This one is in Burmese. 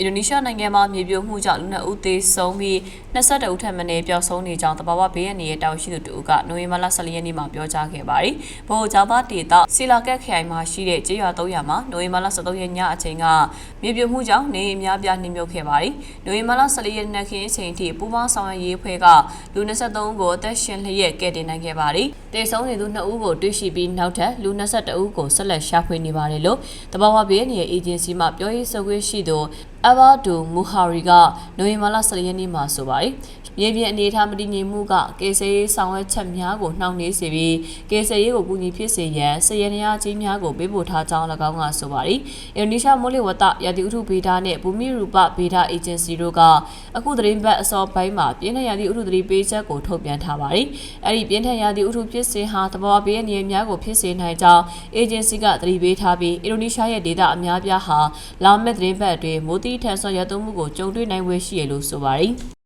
အင်ဒိုနီးရှားနိုင်ငံမှာမြေပြိုမှုကြောင့်လူနှစ်ဦးသေဆုံးပြီး22ဦးထပ်မံပျောက်ဆုံးနေကြောင်းတဘာဝဘေးရန်ရဲ့တာဝန်ရှိသူတို့ကနိုဝင်ဘာလ14ရက်နေ့မှာပြောကြားခဲ့ပါတယ်။ဗဟိုကျောင်းသားဒေသဆီလာကက်ခရိုင်မှာရှိတဲ့ကျေးရွာ300မှာနိုဝင်ဘာလ13ရက်ညအချိန်ကမြေပြိုမှုကြောင့်နေအများပြားနှိမ့်မြုပ်ခဲ့ပါတယ်။နိုဝင်ဘာလ14ရက်နေ့ခင်းအချိန်ထိပူးပေါင်းဆောင်ရွက်ရေးအဖွဲ့ကလူ23ဦးကိုအသက်ရှင်လျက်ကယ်တင်နိုင်ခဲ့ပါတယ်။တေဆုံးနေသူ2ဦးကိုတွေ့ရှိပြီးနောက်ထပ်လူ22ဦးကိုဆက်လက်ရှာဖွေနေပါတယ်လို့တဘာဝဘေးရန်ရဲ့အေဂျင်စီမှပြောရေးဆိုခွင့်ရှိသူ အဘာဒူမူဟာရီကနိုဝင်ဘာလ10ရက်နေ့မှာဆိုပါတယ်။မြေပြင်အနေအထားမတည်ငြိမ်မှုကကေဆေးရေးဆောင်ရွက်ချက်များကိုနှောင့်နှေးစေပြီးကေဆေးရေးကိုကူညီဖြစ်စေရန်စည်ရည်များကြီးများကိုပေးပို့ထားကြောင်း၎င်းကဆိုပါတယ်။အင်ဒိုနီးရှားမိုးလေဝသရာသီဥတုဗေဒနဲ့ဘူမိရူပဗေဒအေဂျင်စီတို့ကအခုသတင်းပတ်အစောပိုင်းမှာပြင်းထန်ရာသီဥတုသတိပေးချက်ကိုထုတ်ပြန်ထားပါတယ်။အဲ့ဒီပြင်းထန်ရာသီဥတုဖြစ်စဉ်ဟာတဘာဝဘေးအန္တရာယ်များကိုဖြစ်စေနိုင်ကြောင်းအေဂျင်စီကသတိပေးထားပြီးအင်ဒိုနီးရှားရဲ့ဒေသအများပြားဟာလာမယ့်သတင်းပတ်အတွင်းမိုးတိထန်ဆော်ရသွုံမှုကိုကြုံတွေ့နိုင်ဝေရှိရလို့ဆိုပါတယ်။